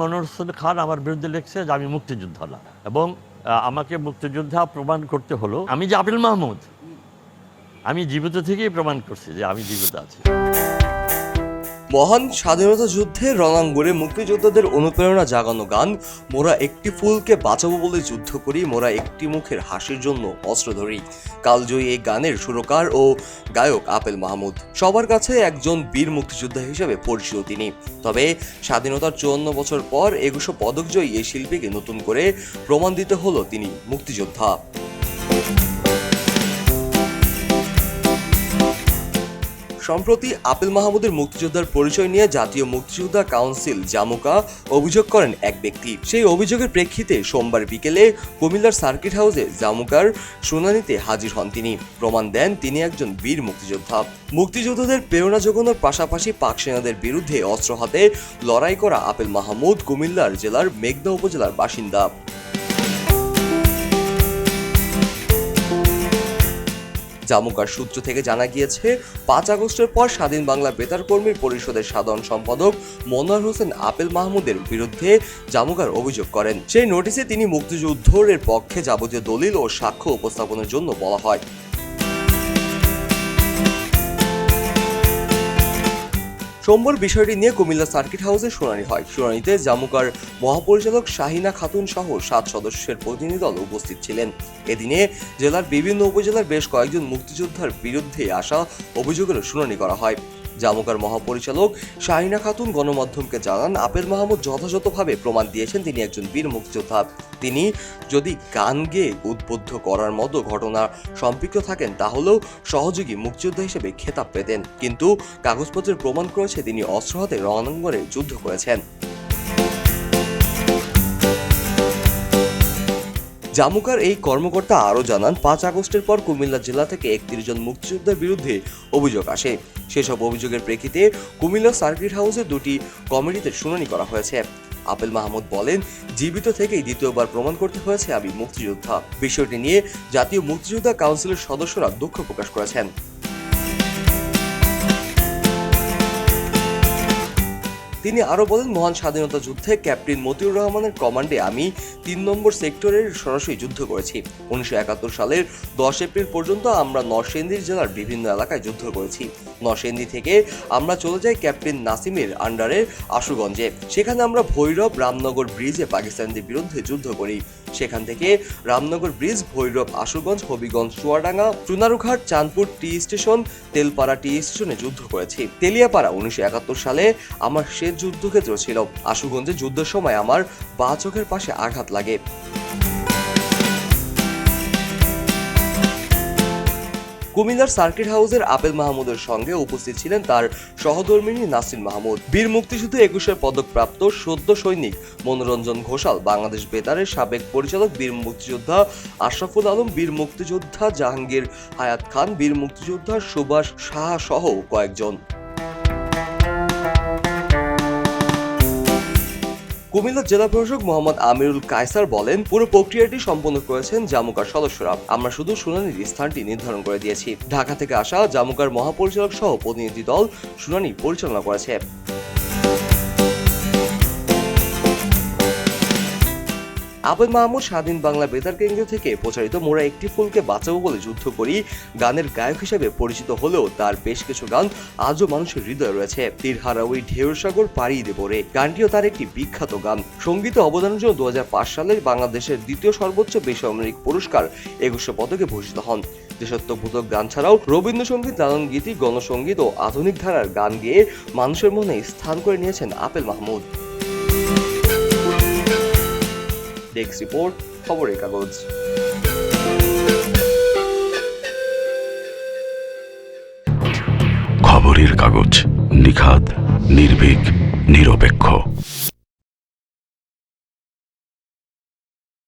মনোহর হোসেন খান আমার বিরুদ্ধে লিখছে যে আমি মুক্তিযোদ্ধা না এবং আমাকে মুক্তিযোদ্ধা প্রমাণ করতে হলো। আমি যে আবিল মাহমুদ। আমি জীবিত থেকেই প্রমাণ করছি যে আমি জীবিত আছি। মহান স্বাধীনতা যুদ্ধে রণাঙ্গনে মুক্তিযোদ্ধাদের অনুপ্রেরণা জাগানো গান, মোরা একটি ফুলকে বাঁচাবো বলে যুদ্ধ করি, মোরা একটি মুখের হাসির জন্য অস্ত্র ধরি। কালজয়ী এই গানের সুরকার ও গায়ক আপেল মাহমুদ। সবার কাছে একজন বীর মুক্তিযোদ্ধা হিসেবে পরিচিত তিনি। তবে স্বাধীনতার চুয়ান্ন বছর পর একুশো পদকজয়ী এই শিল্পীকে নতুন করে প্রমাণ দিতে হলো তিনি মুক্তিযোদ্ধা। সম্প্রতি আপেল মাহমুদের মুক্তিযোদ্ধার পরিচয় নিয়ে জাতীয় মুক্তিযোদ্ধা কাউন্সিল, জামুকা, অভিযোগ করেন এক ব্যক্তি। সেই অভিযোগের প্রেক্ষিতে সোমবার বিকেলে কুমিল্লার সার্কিট হাউসে জামুকার শুনানিতে হাজির হন তিনি। প্রমাণ দেন তিনি একজন বীর মুক্তিযোদ্ধা। মুক্তিযোদ্ধাদের প্রেরণা যোগানোর পাশাপাশি পাক সেনাদের বিরুদ্ধে অস্ত্র হাতে লড়াই করা আপেল মাহমুদ কুমিল্লার জেলার মেঘনা উপজেলার বাসিন্দা। জামুকার সূত্র থেকে জানা গিয়েছে, পাঁচ আগস্টের পর স্বাধীন বাংলা বেতার কর্মীর পরিষদের সাধারণ সম্পাদক মনোয়ার হোসেন আপেল মাহমুদের বিরুদ্ধে জামুকার অভিযোগ করেন। সেই নোটিশে তিনি মুক্তিযুদ্ধের পক্ষে যাবতীয় দলিল ও সাক্ষ্য উপস্থাপনের জন্য বলা হয়। সোমবার বিষয়টি নিয়ে কুমিল্লা সার্কিট হাউসে শুনানি হয়। শুনানিতে জামুকার মহাপরিচালক শাহিনা খাতুন সহ সাত সদস্যের প্রতিনিধি দল উপস্থিত ছিলেন। এদিনে জেলার বিভিন্ন উপজেলার বেশ কয়েকজন মুক্তিযোদ্ধার বিরুদ্ধে আসা অভিযোগের শুনানি করা হয়। জামুকার মহাপরিচালক শাহিনা খাতুন গণমাধ্যমকে জানান, আপেল মাহমুদ যথাযথভাবে প্রমাণ দিয়েছেন তিনি একজন বীর মুক্তিযোদ্ধা। তিনি যদি গান গেয়ে উদ্বুদ্ধ করার মতো ঘটনা সম্পৃক্ত থাকেন, তাহলেও সহযোগী মুক্তিযোদ্ধা হিসেবে খেতাব পেতেন। কিন্তু কাগজপত্রের প্রমাণ করেছে তিনি অস্ত্র হাতে রণাঙ্গনে যুদ্ধ করেছেন। জামুকার এই কর্মকর্তা আরও জানান, পাঁচ আগস্টের পর কুমিল্লা জেলা থেকে একত্রিশ জন মুক্তিযোদ্ধার বিরুদ্ধে অভিযোগ আসে। সেসব অভিযোগের প্রেক্ষিতে কুমিল্লা সার্কিট হাউসে দুটি কমিটিতে শুনানি করা হয়েছে। আপেল মাহমুদ বলেন, জীবিত থেকেই দ্বিতীয়বার প্রমাণ করতে হয়েছে আমি মুক্তিযোদ্ধা। বিষয়টি নিয়ে জাতীয় মুক্তিযোদ্ধা কাউন্সিলের সদস্যরা দুঃখ প্রকাশ করেছেন। তিনি আরও বলেন, মহান স্বাধীনতা যুদ্ধে ক্যাপ্টেন মতিউর রহমানের কমান্ডে আমি তিন নম্বর সেক্টরের সরাসরি যুদ্ধ করেছি। উনিশশো একাত্তর সালের দশ এপ্রিল পর্যন্ত আমরা নরসেন্দির জেলার বিভিন্ন এলাকায় যুদ্ধ করেছি। নরসেন্দি থেকে আমরা চলে যাই ক্যাপ্টেন নাসিমের আন্ডারে আশুগঞ্জে। সেখানে আমরা ভৈরব রামনগর ব্রিজে পাকিস্তানদের বিরুদ্ধে যুদ্ধ করি। সেখান থেকে Ramnagar bridge, Bhairab, Ashuganj, Habiganj, Chuadanga, Chunarughat, Chandpur tea station, Telpara tea স্টেশনে যুদ্ধ করেছি। তেলিয়াপাড়া উনিশশো একাত্তর সালে আমার শেষ যুদ্ধক্ষেত্র ছিল। আশুগঞ্জে যুদ্ধের সময় আমার বা চোখের পাশে আঘাত লাগে। কুমিল্লার সার্কিট হাউসের আপেল মাহমুদের সঙ্গে উপস্থিত ছিলেন তার সহধর্মিনী নাসির মাহমুদ। বীর মুক্তিযুদ্ধে একুশের পদকপ্রাপ্ত সদ্য সৈনিক মনোরঞ্জন ঘোষাল, বাংলাদেশ বেতারের সাবেক পরিচালক, বীর মুক্তিযোদ্ধা আশরাফুল আলম, বীর মুক্তিযোদ্ধা জাহাঙ্গীর হায়াত খান, বীর মুক্তিযোদ্ধা সুভাষ সাহা সহ কয়েকজন। কুমিল্লা জেলা প্রশাসক মোহাম্মদ আমিরুল কায়সার বলেন, পুরো প্রক্রিয়াটি সম্পন্ন করেছেন জামুকার সদস্যরা। আমরা শুধু শুনানির স্থানটি নির্ধারণ করে দিয়েছি। ঢাকা থেকে আসা জামুকার মহাপরিচালক সহ প্রতিনিধি দল শুনানি পরিচালনা করেছে। আবেদ মাহমুদ স্বাধীন বাংলা বেতার কেন্দ্র থেকে প্রচারিত মোরা একটি ফুলকে বাঁচাবো বলে যুদ্ধ করি গানের গায়ক হিসেবে পরিচিত হলেও তার বেশ কিছু গান আজও মানুষের হৃদয়ে রয়েছে। তীরহারা ওই ঢেউর সাগর পাড়ি দেব রে। গানটিও তার একটি বিখ্যাত গান। সঙ্গীতে অবদানের জন্য দু সালের বাংলাদেশের দ্বিতীয় সর্বোচ্চ বেসামরিক পুরস্কার একুশে পদকে ভূষিত হন। দেশাত্মবোধক গান ছাড়াও রবীন্দ্রসঙ্গীত লালন গীতি গণসঙ্গীত ও আধুনিক ধারার গান গেয়ে মানুষের মনে স্থান করে নিয়েছেন আপেল মাহমুদ। ডেস্ক রিপোর্ট খবরের কাগজ। খবরের কাগজ নিখাত নির্ভীক নিরপেক্ষ।